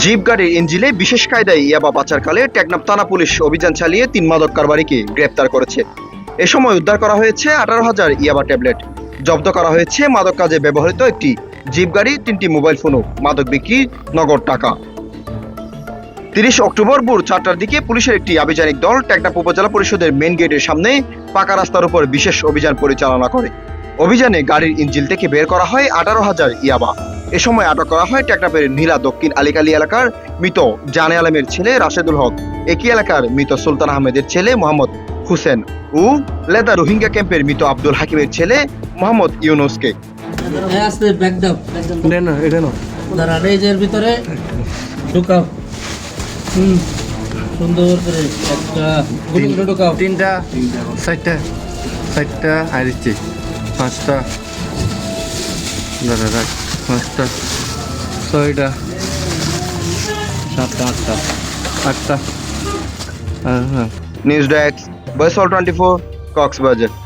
Zip গাড়ির ইঞ্জিলে বিশেষ কায়দায় ইয়াবা পাচারকালে টেকনাফ থানা পুলিশ অভিযান চালিয়ে তিন মাদক কারবারিকে গ্রেপ্তার করেছে। এ সময় উদ্ধার করা হয়েছে আঠারো হাজার ইয়াবা ট্যাবলেট। জব্দ করা হয়েছে মাদক কাজে ব্যবহৃত একটি জিপ গাড়ি, তিনটি মোবাইল ফোনও, মাদক বিক্রি, নগদ টাকা। তিরিশ অক্টোবর ভোর চারটার দিকে পুলিশের একটি আভিযানিক দল টেকনাফ উপজেলা পরিষদের মেন গেটের সামনে পাকা রাস্তার উপর বিশেষ অভিযান পরিচালনা করে। অভিযানে গাড়ির ইঞ্জিল থেকে বের করা হয় আঠারো হাজার ইয়াবা। এ সময় আটক করা হয় টেকনাফের নীলা দক্ষিণ আলিকালি এলাকার মৃত জানে আলমের ছেলে রাশেদুল হক। একই এলাকার মৃত সুলতান আহমেদের ছেলে মোহাম্মদ হুসেন ও লেদা রোহিঙ্গা ক্যাম্পের মৃত আব্দুল হাকিমের ছেলে মোহাম্মদ ইউনুসকে। ভিতরে ঢুকাও। হুম সুন্দর করে একটা তিনটা চারটা চারটা আর পাঁচটা। দাদা রাখ পাঁচটা। ছয়টা। সাতটা আটটা। আটটা। হ্যাঁ হ্যাঁ। নিউজ ডেস্ক বয়সল টোয়েন্টি ফোর কক্সবাজার